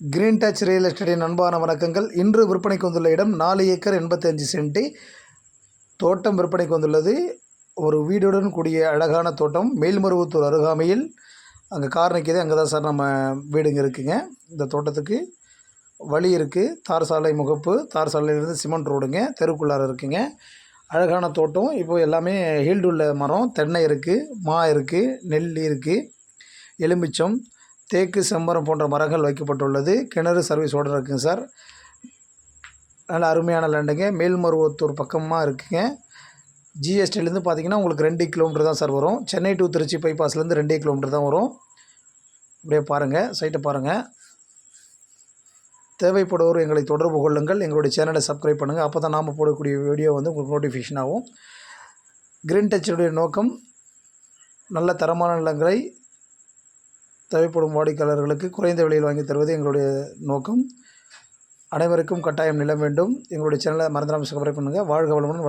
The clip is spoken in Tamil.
கிரீன் டச் ரியல் எஸ்டேட்டின் அன்பான வணக்கங்கள். இன்று விற்பனைக்கு வந்துள்ள இடம் நாலு ஏக்கர் எண்பத்தஞ்சு சென்ட்டு தோட்டம் விற்பனைக்கு வந்துள்ளது. ஒரு வீடுடன் கூடிய அழகான தோட்டம். மேல்மருவத்தூர் அருகாமையில். அங்கே கார் நிற்கிது அங்கே தான் சார் நம்ம வீடுங்க இருக்குங்க. இந்த தோட்டத்துக்கு வழி இருக்குது தார் சாலை முகப்பு. தார் சாலையிலேருந்து சிமெண்ட் ரோடுங்க. தெருக்குள்ளார இருக்குங்க. அழகான தோட்டம். இப்போது எல்லாமே ஹீல்டு உள்ள மரம். தென்னை இருக்குது மா இருக்குது நெல் இருக்குது எலுமிச்சம். தேக்கு செம்பரம் போன்ற மரங்கள் வைக்கப்பட்டுள்ளது. கிணறு சர்வீஸோடு இருக்குங்க சார். நல்ல அருமையான லேண்டுங்க. மேல்மருவத்தூர் பக்கமாக இருக்குங்க. ஜிஎஸ்டிலேருந்து பார்த்தீங்கன்னா உங்களுக்கு ரெண்டு கிலோமீட்டர் தான் சார் வரும். சென்னை டு திருச்சி பைபாஸ்லேருந்து ரெண்டே கிலோமீட்டர் தான் வரும். அப்படியே பாருங்கள் சைட்டை பாருங்கள் தேவைப்படுவோர் எங்களை தொடர்பு கொள்ளுங்கள். எங்களுடைய சேனலை சப்ஸ்கிரைப் பண்ணுங்கள் அப்போ தான் நாம் போடக்கூடிய வீடியோ வந்து உங்களுக்கு நோட்டிஃபிகேஷன் ஆகும். கிரீன் டச்சுடைய நோக்கம் நல்ல தரமான நிலங்களை தேவைப்படும் வாடிக்கையாளர்களுக்கு குறைந்த விலையில் வாங்கி தருவது எங்களுடைய நோக்கம். அனைவருக்கும் கட்டாயம் நிலம் வேண்டும். எங்களுடைய சேனலை மறந்துடாமல் சப்ஸ்கிரைப் பண்ணுங்கள் வாழ்க வளமுடன்.